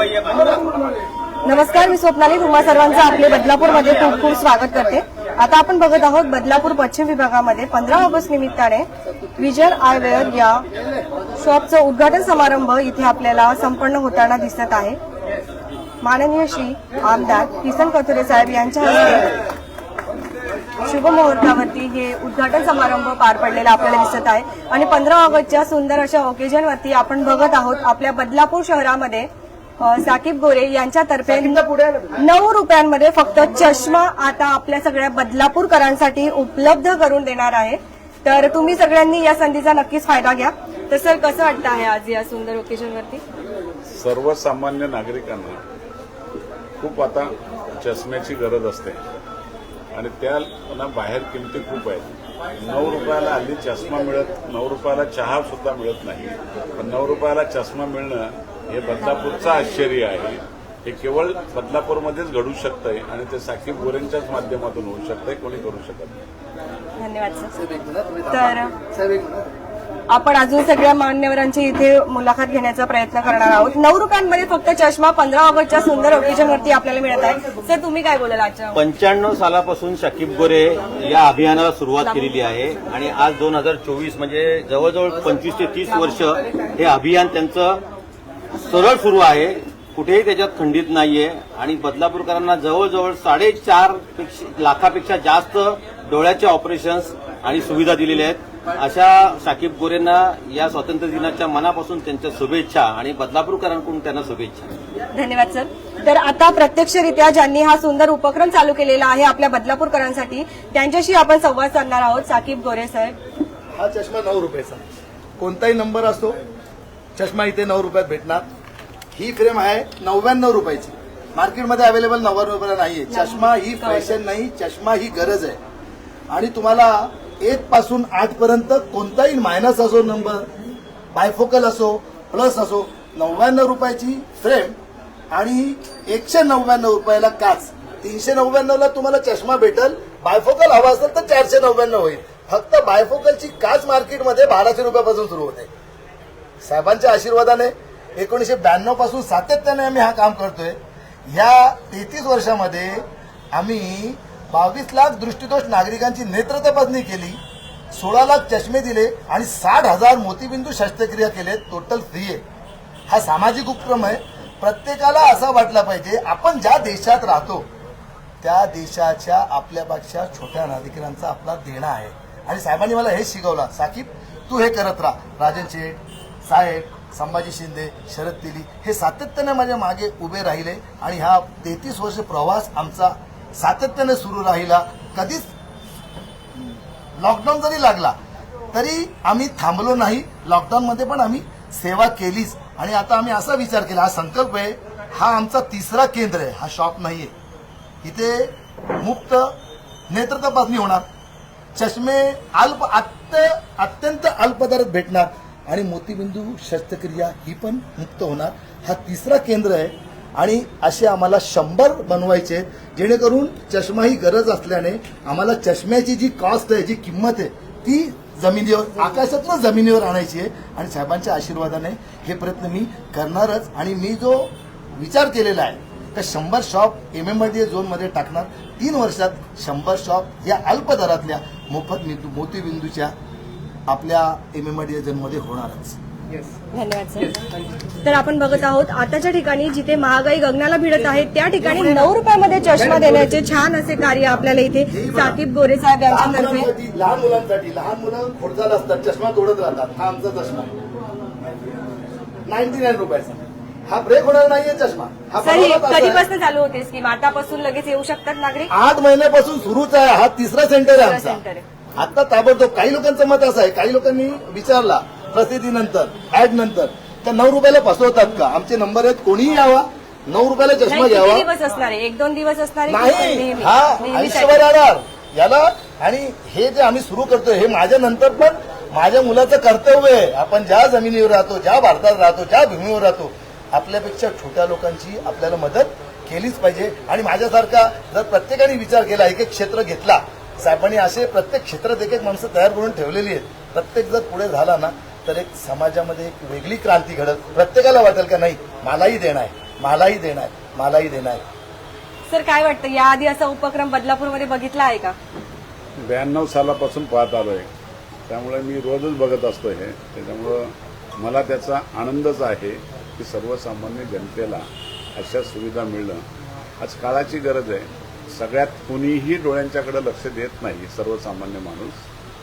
नमस्कार मी स्वप्नाली तुम्हा सर्वांचं आपले बदलापूरमध्ये खूप खूप स्वागत करते. आता आपण बघत आहोत बदलापूर पश्चिम विभागामध्ये पंधरा ऑगस्ट निमित्ताने विजय आयवेअर या शॉपचं उद्घाटन समारंभ इथे आपल्याला संपन्न होताना दिसत आहे. माननीय श्री आमदार किसन कथोरे साहेब यांच्या हस्ते शुभमुहूर्तावरती हे उद्घाटन समारंभ पार पडलेला आपल्याला दिसत आहे. आणि पंधरा ऑगस्टच्या सुंदर अशा ओकेजनवरती आपण बघत आहोत आपल्या बदलापूर शहरामध्ये साकीब गोरे यांच्यातर्फे नऊ रुपयांमध्ये फक्त चष्मा आता आपल्या सगळ्या बदलापूरकरांसाठी उपलब्ध करून देणार आहे. तर तुम्ही सगळ्यांनी या संधीचा नक्कीच फायदा घ्या. तर सर कसं वाटतं आहे आज या सुंदर ओकेजनवरती सर्वसामान्य नागरिकांना खूप आता चष्म्याची गरज असते. आणि त्या बाहेर किमती खूप आहेत. नऊ रुपयाला हल्ली चष्मा मिळत नऊ रुपयाला चहा सुद्धा मिळत नाही. पण नऊ रुपयाला चष्मा मिळणं हे बदलापूरचं आश्चर्य आहे. हे केवळ बदलापूरमध्येच घडू शकतंय आणि ते साकीब गोरेंच्याच माध्यमातून होऊ शकतंय कोणी करू शकत नाही. धन्यवाद सर. तर आपण अजून सगळ्या मान्यवरांची इथे मुलाखत घेण्याचा प्रयत्न करणार आहोत. नऊ रुपयांमध्ये फक्त चष्मा पंधरा ऑगस्टच्या सुंदर ओकेजनवरती आपल्याला मिळत आहे. सर तुम्ही काय बोलाल आजच्या पंच्याण्णव सालापासून शाकीब गोरे या अभियानाला सुरुवात केलेली आहे आणि आज दोन हजार चोवीस म्हणजे जवळजवळ पंचवीस ते तीस वर्ष हे अभियान त्यांचं सरळ सुरू आहे. कुठेही त्याच्यात खंडित नाहीये. आणि बदलापूरकरांना जवळजवळ साडेचार पेक्षा- लाखापेक्षा जास्त डोळ्याचे ऑपरेशन्स आणि सुविधा दिलेल्या आहेत. अशा शाकीब गोरेंना या स्वातंत्र्य दिनाच्या मनापासून त्यांच्या शुभेच्छा आणि बदलापूरकरांकडून त्यांना शुभेच्छा. धन्यवाद सर. तर आता प्रत्यक्षरित्या ज्यांनी हा सुंदर उपक्रम चालू केलेला आहे आपल्या बदलापूरकरांसाठी त्यांच्याशी आपण संवाद साधणार आहोत. साकीब गोरे साहेब हा चष्मा नऊ रुपयाचा. कोणताही नंबर असतो चष्मा इथे नऊ रुपयात भेटणार. ही फ्रेम आहे नव्याण्णव रुपयाची. मार्केटमध्ये अवेलेबल नव्वद रुपयाला नाहीये. चष्मा ही फॅशन नाही चष्मा ही गरज आहे. आणि तुम्हाला एक पासून आठ पर्यंत कोणताही मायनस असो नंबर बायफोकल असो प्लस असो नव्याण्णव रुपयाची फ्रेम आणि एकशे नव्याण्णव रुपयाला काच. तीनशे नव्याण्णवला तुम्हाला चष्मा भेटल बायफोकल हवा असेल तर चारशे नव्याण्णव होईल. फक्त बायफोकलची काच मार्केटमध्ये बाराशे रुपयापासून सुरू होते. साहेबांच्या आशीर्वादाने एकोणीसशे ब्याण्णवपासून सातत्याने आम्ही हा काम करतोय. या तेहतीस वर्षामध्ये आम्ही बावीस लाख दृष्टीदोष नागरिकांची नेत्र तपासणी केली सोळा लाख चष्मे दिले आणि साठ हजार मोतीबिंदू शस्त्रक्रिया केले टोटल फ्री आहे हा सामाजिक उपक्रम आहे. प्रत्येकाला असा वाटला पाहिजे आपण ज्या देशात राहतो त्या देशाच्या आपल्यापेक्षा छोट्या नागरिकांचा आपला देणं आहे. आणि साहेबांनी मला हेच शिकवलं साकीब तू हे करत राहा. राजन शेठ साहेब संभाजी शिंदे शरद तेली हे सातत्याने माझ्या मागे उभे राहिले आणि हा तेहतीस वर्ष प्रवास आमचा सातत्याने सुरू राहिला. कधीच लॉकडाऊन जरी लागला तरी आम्ही थांबलो नाही. लॉकडाऊन मध्ये पण आम्ही सेवा केलीच. आणि आता आम्ही असा विचार केला हा संकल्प आहे हा आमचा तिसरा केंद्र आहे हा शॉप नाहीये. इथे मुक्त नेत्र तपासणी होणार. चष्मे अल्प अत्य अत्यंत अल्प दरात भेटणार. आणि मोतीबिंदू शस्त्रक्रिया ही पण मुक्त होणार. हा तिसरा केंद्र आहे आणि असे आम्हाला शंभर बनवायचे आहेत. जेणेकरून चष्मा ही गरज असल्याने आम्हाला चष्म्याची जी कॉस्ट आहे जी किंमत आहे ती जमिनीवर आकाशातनं जमिनीवर आणायची आहे. आणि साहेबांच्या आशीर्वादाने हे प्रयत्न मी करणारच. आणि मी जो विचार केलेला आहे का शंभर शॉप एम एम डी झोनमध्ये टाकणार तीन वर्षात शंभर शॉप या अल्प दरातल्या मोफत मोतीबिंदूच्या आपल्या एम एम डी झोनमध्ये होणारच. धन्यवाद सर तर आपण बघत आहोत आताच्या ठिकाणी जिथे महागाई गगनाला भिडत आहे त्या ठिकाणी नऊ रुपयामध्ये चष्मा देण्याचे छान असे कार्य आपल्याला इथे साकीब गोरे साहेब यांच्यातर्फे लहान मुलांसाठी लहान मुलं खोडचाल असतात चष्मा तोडत राहतात हा आमचा चष्मा. नाईन्टी नाईन रुपयाचा. हा ब्रेक होणार नाहीये चष्मा. हा सर हे बनवलाच असा आहे. कधीपासून चालू होते? स्कीम आतापासून लगेच येऊ शकतात नागरिक? आठ महिन्यापासून सुरूच आहे. हा तिसरा सेंटर आहे आमचा. सेंटर आहे. आता ताबडतोब काही लोकांचं मत असं आहे काही लोकांनी विचारला प्रसिद्धीनंतर ऍड नंतर तर नऊ रुपयाला फसवतात का? आमचे नंबर आहेत कोणीही यावा नऊ रुपयाला चष्मा घ्यावा. दिवस असणार आहे? एक दोन दिवस असणार नाही? हा? आयुष्यभर याला आणि हे जे आम्ही सुरू करतोय हे माझ्या नंतर पण माझ्या मुलाचं कर्तव्य आहे. आपण ज्या जमिनीवर राहतो ज्या भारतात राहतो ज्या भूमीवर राहतो आपल्यापेक्षा छोट्या लोकांची आपल्याला मदत केलीच पाहिजे. आणि माझ्यासारखा जर प्रत्येकाने विचार केला एक एक क्षेत्र घेतला साहेबांनी असे प्रत्येक क्षेत्रात एक एक माणसं तयार करून ठेवलेली आहेत. प्रत्येक जर पुढे झाला ना तर एक समाजामध्ये एक वेगळी क्रांती घडत प्रत्येकाला वाटेल का नाही मलाही देणं आहे मलाही देणार मलाही देणार सर काय वाटतं? याआधी असा उपक्रम बदलापूरमध्ये बघितला आहे का? ब्याण्णव सालापासून पाहत आलोय. त्यामुळे मी रोजच बघत असतो हे. त्याच्यामुळं मला त्याचा आनंदच आहे की सर्वसामान्य जनतेला अशा सुविधा मिळणं. आज काळाची गरज आहे. सगळ्यात कुणीही डोळ्यांच्याकडे लक्ष देत नाही सर्वसामान्य माणूस.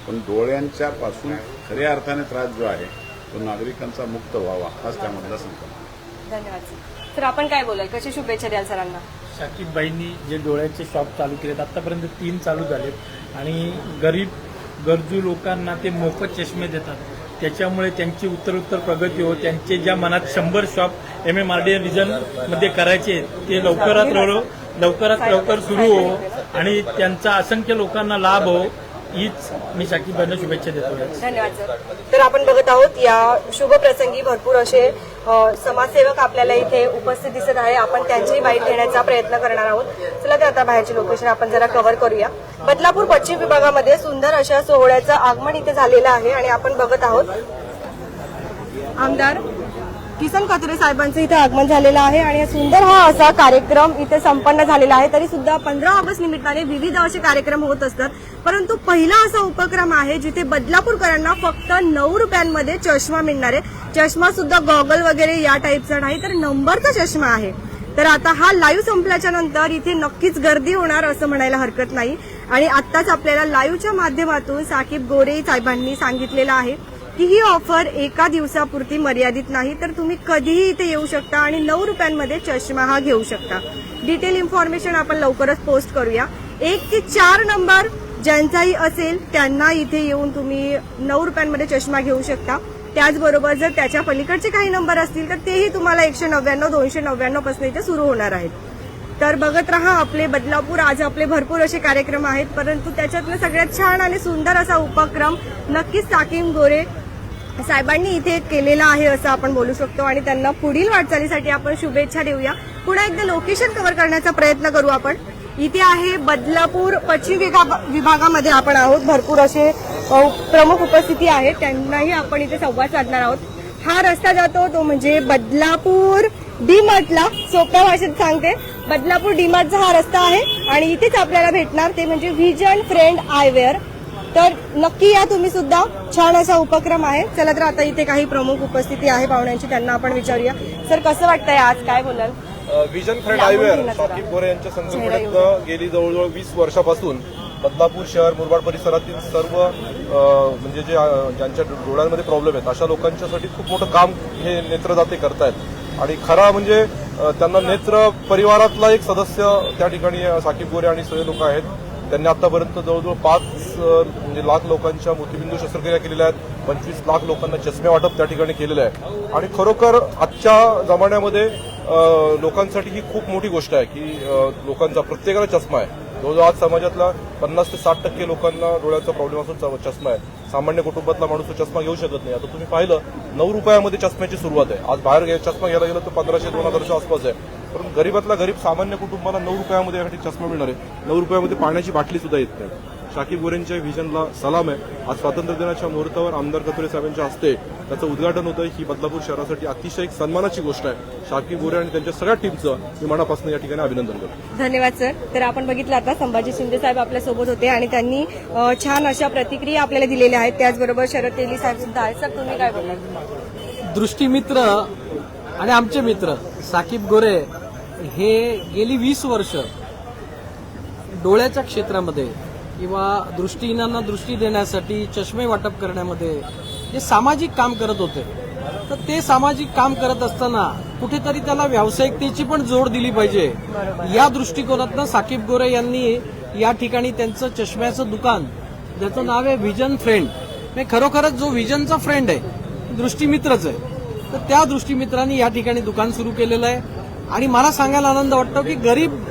पण डोळ्यांच्या पासून खऱ्या अर्थाने त्रास जो आहे तो नागरिकांचा मुक्त व्हावा हाच त्यामधला संकल्प. धन्यवाद सर. तर आपण काय बोलाल? कशी शुभेच्छा द्याल सरांना? शाकीबबाईंनी जे डोळ्याचे शॉप चालू केलेत आतापर्यंत तीन चालू झालेत. आणि गरीब गरजू लोकांना ते मोफत चष्मे देतात. त्याच्यामुळे त्यांची उत्तरोत्तर प्रगती हो त्यांचे ज्या मनात शंभर shop M M R D रिजनमध्ये करायचे ते लवकरात लव- लवकरात लवकर सुरू हो आणि त्यांचा असंख्य लोकांना लाभ हो हीच मी शाकीबबाईंना शुभेच्छा देतो. धन्यवाद सर. तर आपण बघत आहोत या शुभ प्रसंगी भरपूर असे समाजसेवक आपल्याला इथे उपस्थित दिसत आहे. आपण त्यांची माहिती घेण्याचा प्रयत्न करणार आहोत. चला तर आता बाहेरची लोकेशन आपण जरा कव्हर करूया. बदलापूर पश्चिम विभागामध्ये सुंदर अशा सोहळ्याचं आगमन इथे झालेलं आहे आणि आपण बघत आहोत. आमदार किसन कथरे साहेबांचं इथे आगमन झालेलं आहे आणि सुंदर हा असा कार्यक्रम इथे संपन्न झालेला आहे. तरी सुद्धा पंधरा ऑगस्ट निमित्ताने विविध असे कार्यक्रम होत असतात. परंतु पहिला असा उपक्रम आहे जिथे बदलापूरकरांना फक्त नऊ रुपयांमध्ये चष्मा मिळणार आहे. चष्मा सुद्धा गॉगल वगैरे या टाईपचा नाही तर नंबरचा चष्मा आहे. तर आता हा लाईव्ह संपल्याच्या नंतर इथे नक्कीच गर्दी होणार असं म्हणायला हरकत नाही. आणि आत्ताच आपल्याला लाईव्हच्या माध्यमातून साकीब गोरे साहेबांनी सांगितलेलं आहे. की ही ऑफर एका दिवसापुरती मर्यादित नाही तर तुम्ही कधीही इथे येऊ शकता आणि नऊ रुपयांमध्ये चष्मा हा घेऊ शकता. डिटेल इन्फॉर्मेशन आपण लवकरच पोस्ट करूया. एक ते चार नंबर ज्यांचाही असेल त्यांना इथे येऊन तुम्ही नऊ रुपयांमध्ये चष्मा घेऊ शकता. त्याचबरोबर जर त्याच्या पलीकडचे काही नंबर असतील तर तेही तुम्हाला एकशे नव्याण्णव दोनशे नव्याण्णवपासून इथे सुरू होणार आहेत. तर बघत राहा आपले बदलापूर आज आपले भरपूर असे कार्यक्रम आहेत परंतु त्याच्यातनं सगळ्यात छान आणि सुंदर असा उपक्रम नक्कीच साकीम गोरे साहेबांनी इथे केलेला आहे असं आपण बोलू शकतो आणि त्यांना पुढील वाटचालीसाठी आपण शुभेच्छा देऊया. पुन्हा एकदा लोकेशन कव्हर करण्याचा प्रयत्न करू आपण. इथे आहे बदलापूर पश्चिम विभागामध्ये आपण आहोत. भरपूर असे प्रमुख उपस्थिती आहेत. त्यांनाही आपण इथे संवाद साधणार आहोत. हा रस्ता जातो तो म्हणजे बदलापूर डी मार्टला सोप्या भाषेत सांगते. बदलापूर डी मार्टचा हा रस्ता आहे आणि इथेच आपल्याला भेटणार ते म्हणजे व्हिजन फ्रेंड आयवेअर. तर नक्की या तुम्ही सुद्धा. छान असा उपक्रम आहे. चला तर आता इथे काही प्रमुख उपस्थिती आहे पाहुण्यांची त्यांना आपण विचारूया. सर कसं वाटतंय आज? काय बोलाल? विजन फ्रेंड जरा. शाकीब गोरे यांच्या संकल्पनेतनं गेली जवळजवळ वीस वर्षापासून बदलापूर शहर मुरबाड परिसरातील सर्व म्हणजे जे ज्यांच्या डोळ्यांमध्ये प्रॉब्लेम आहेत अशा लोकांच्यासाठी खूप मोठं काम हे नेत्रदाते करतायत. आणि खरा म्हणजे त्यांना नेत्र परिवारातला एक सदस्य त्या ठिकाणी साकीब गोरे आणि सगळे लोक आहेत. त्यांनी आतापर्यंत जवळजवळ पाच म्हणजे लाख लोकांच्या मोतीबिंदू शस्त्रक्रिया केलेल्या आहेत. पंचवीस लाख लोकांना चष्मे वाटप त्या ठिकाणी केलेलं आहे. आणि खरोखर आजच्या जमान्यामध्ये लोकांसाठी ही खूप मोठी गोष्ट आहे की लोकांचा प्रत्येकाला चष्मा आहे. जवळजवळ आज समाजातला पन्नास ते साठ टक्के लोकांना डोळ्याचा प्रॉब्लेम असून चष्मा आहे. सामान्य कुटुंबातला माणूस तो चष्मा घेऊ शकत नाही. आता तुम्ही पाहिलं नऊ रुपयामध्ये चष्म्याची सुरुवात आहे. आज बाहेर चष्मा घ्यायला गेलं तर पंधराशे दोन हजारच्या आसपास आहे. पण गरीबातला गरीब सामान्य कुटुंबाला नऊ रुपयामध्ये यासाठी चष्मा मिळणार आहे. नऊ रुपयामध्ये पाण्याची बाटली सुद्धा येत नाही. शाकीब गोरेंच्या व्हिजनला सलाम आहे. आज स्वातंत्र्य दिनाच्या मुहूर्तावर आमदार कथोरे साहेबांच्या हस्ते त्याचं उद्घाटन होतं. ही बदलापूर शहरासाठी अतिशय एक सन्मानाची गोष्ट आहे. शाकीब गोरे आणि त्यांच्या सगळ्या टीमचं मी मनापासून या ठिकाणी अभिनंदन करतो. धन्यवाद सर. तर आपण बघितलं आता संभाजी शिंदे साहेब आपल्यासोबत होते आणि त्यांनी छान अशा प्रतिक्रिया आपल्याला दिलेल्या आहेत. त्याचबरोबर शरद तेली साहेब सुद्धा आहेत. सर तुम्ही काय बोलणार? दृष्टीमित्र आणि आमचे मित्र साकीब गोरे हे गेली वीस वर्ष डोळ्याच्या क्षेत्रामध्ये किंवा दृष्टीहीनांना दृष्टी देण्यासाठी चष्मे वाटप करण्यामध्ये जे सामाजिक काम करत होते तर ते सामाजिक काम करत असताना कुठेतरी त्याला व्यावसायिकतेची पण जोड दिली पाहिजे. या दृष्टिकोनातनं साकीब गोरे यांनी या ठिकाणी त्यांचं चष्म्याचं दुकान ज्याचं नाव आहे व्हिजन फ्रेंड म्हणजे खरोखरच जो व्हिजनचा फ्रेंड आहे दृष्टीमित्रच आहे. तर त्या दृष्टीमित्रांनी या ठिकाणी दुकान सुरू केलेलं आहे. आणि मला सांगायला आनंद वाटतो की गरीब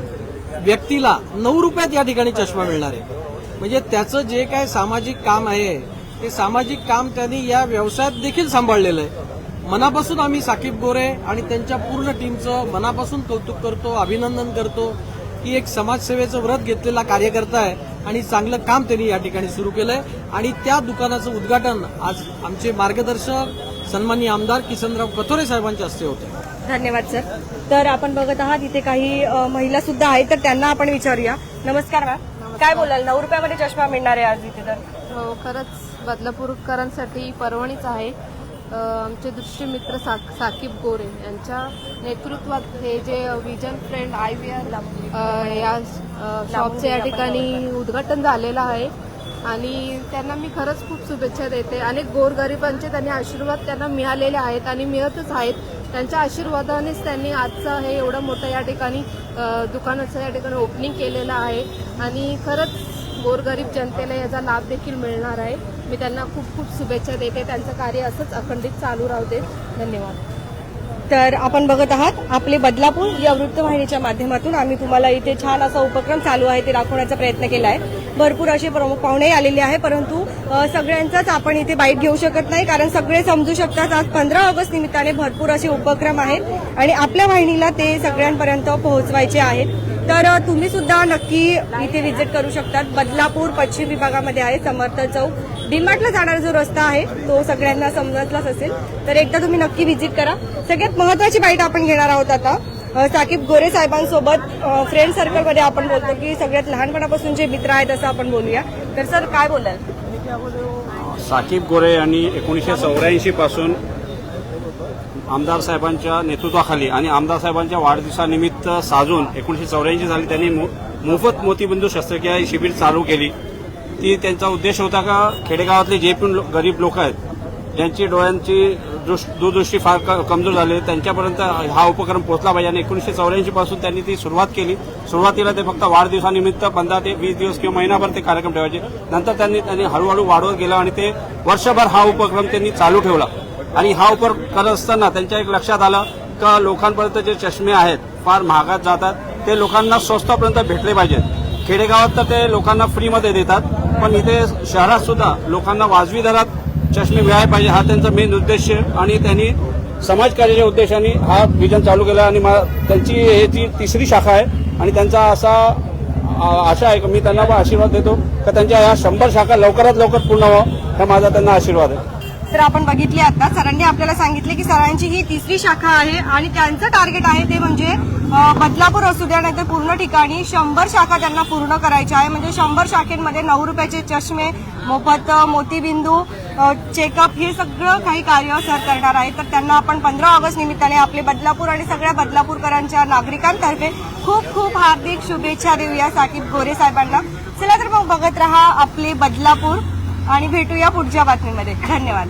व्यक्तीला नऊ रुपयात या ठिकाणी चष्मा मिळणार आहे. म्हणजे त्याचं जे काय सामाजिक काम आहे ते सामाजिक काम त्यांनी या व्यवसायात देखील सांभाळलेलं आहे. मनापासून आम्ही साकीब गोरे आणि त्यांच्या पूर्ण टीमचं मनापासून कौतुक करतो अभिनंदन करतो. की एक समाजसेवेचं व्रत घेतलेला कार्यकर्ता आहे आणि चांगलं काम त्यांनी या ठिकाणी सुरू केलंय. आणि त्या दुकानाचं उद्घाटन आज आमचे मार्गदर्शक सन्माननीय आमदार किसनराव कथोरे साहेबांच्या हस्ते होते. धन्यवाद सर. तर आपण बघत आहात इथे काही महिला सुद्धा आहेत तर त्यांना आपण विचारूया. नमस्कार मॅम. काय बोलाल? नऊ रुपयामध्ये चष्मा मिळणार आहे आज इथे तर. हो खरंच बदलापूरकरांसाठी पर्वणीच आहे. अ, आमचे दृष्टीमित्र सा साकीब गोरे यांच्या नेतृत्वात हे जे vision friend I V R या शॉपचे या ठिकाणी उद्घाटन झालेलं आहे. आणि त्यांना मी खरंच खूप शुभेच्छा देते. अनेक गोरगरिबांचे त्यांनी आशीर्वाद त्यांना मिळालेले आहेत आणि मिळतच आहेत. त्यांच्या आशीर्वादानेच त्यांनी आजचं हे एवढं मोठं या ठिकाणी दुकानाचं या ठिकाणी ओपनिंग केलेलं आहे. आणि खरंच गोरगरीब जनतेला याचा लाभ देखील मिळणार आहे. मी त्यांना खूप खूप शुभेच्छा देते. त्यांचं कार्य असंच अखंडित चालू राहू दे. धन्यवाद. तर आपण बघत आहात आपले बदलापूर या वृत्तवाहिनीच्या माध्यमातून आम्ही तुम्हाला इथे छान असा उपक्रम चालू आहे ते दाखवण्याचा प्रयत्न केला आहे भरपूर असे प्रमुख पाहुणे आलेले आहे परंतु सगळ्यांचाच आपण इथे बाईट घेऊ शकत नाही कारण सगळे समजू शकतात आज पंधरा ऑगस्ट निमित्ताने भरपूर असे उपक्रम आहेत आणि आपल्या वाहिनीला ते सगळ्यांपर्यंत पोहोचवायचे आहेत. तर तुम्ही सुद्धा नक्की इथे व्हिजिट करू शकतात. बदलापूर पश्चिम विभागामध्ये आहे समर्थ चौक. डीमार्टला जाणारा जो रस्ता आहे तो सगळ्यांना समजतलाच असेल. तर एकदा तुम्ही नक्की व्हिजिट करा. सगळ्यात महत्वाची बाईट आपण घेणार आहोत आता साकीब गोरे साहेबांसोबत फ्रेंड सर्कलमध्ये आपण बोलतो की सगळ्यात लहानपणापासून जे मित्र आहेत असं आपण बोलूया. तर सर काय बोलाल? साकीब गोरे यांनी एकोणीसशे चौऱ्याऐंशी पासून आमदार साहेबांच्या नेतृत्वाखाली आणि आमदार साहेबांच्या वाढदिवसानिमित्त साजून एकोणीसशे चौऱ्याऐंशी साली त्यांनी मोफत मोतीबिंदू शस्त्रक्रिया शिबिर चालू केली. ती त्यांचा उद्देश होता का खेडेगावातले जे पण गरीब लोक आहेत ज्यांची डोळ्यांची दूरदृष्टी फार क- कमजोर झाले त्यांच्यापर्यंत हा उपक्रम पोहोचला पाहिजे. आणि एकोणीसशे चौऱ्याऐंशी पासून त्यांनी ती सुरुवात केली. सुरुवातीला ते फक्त वाढदिवसानिमित्त पंधरा ते वीस दिवस किंवा महिनाभर ते कार्यक्रम ठेवायचे. नंतर त्यांनी त्यांनी हळूहळू वाढवत गेला आणि ते वर्षभर हा उपक्रम त्यांनी चालू ठेवला. आणि हा उपक्रम करत असताना त्यांच्या एक लक्षात आलं का लोकांपर्यंत जे चष्मे आहेत फार महागात जातात. ते लोकांना स्वस्तापर्यंत भेटले पाहिजेत. खेडेगावात तर ते लोकांना फ्रीमध्ये देतात. पण इथे शहरात सुद्धा लोकांना वाजवी दरात चष्मे मिळाले पाहिजे हा त्यांचा मेन उद्देश आहे. आणि त्यांनी समाजकार्याच्या उद्देशाने हा विजन चालू केला आणि मा- त्यांची हे ती तिसरी शाखा आहे. आणि त्यांचा असा आशा आहे की मी त्यांना पण आशीर्वाद देतो. का त्यांच्या या शंभर शाखा लवकरात लवकर पूर्ण व्हावं हा माझा त्यांना आशीर्वाद आहे. तर आपण बघितले आता. सरांनी आपल्याला सांगितले की सरांची ही तिसरी शाखा आहे आणि त्यांचं टार्गेट आहे ते म्हणजे बदलापूर असू द्या नाहीतर पूर्ण ठिकाणी शंभर शाखा त्यांना पूर्ण करायच्या आहे. म्हणजे शंभर शाखेमध्ये नऊ रुपयाचे चष्मे मोफत मोतीबिंदू चेकअप हे सगळं काही कार्य सर करणार आहे तर त्यांना आपण पंधरा ऑगस्ट निमित्ताने आपले बदलापूर आणि सगळ्या बदलापूरकरांच्या नागरिकांतर्फे खूप खूप हार्दिक शुभेच्छा देऊया साकीब गोरे साहेबांना. चला तर मग बघत रहा आपले बदलापूर. आणि भेटूया पुढच्या बातमीमध्ये. धन्यवाद.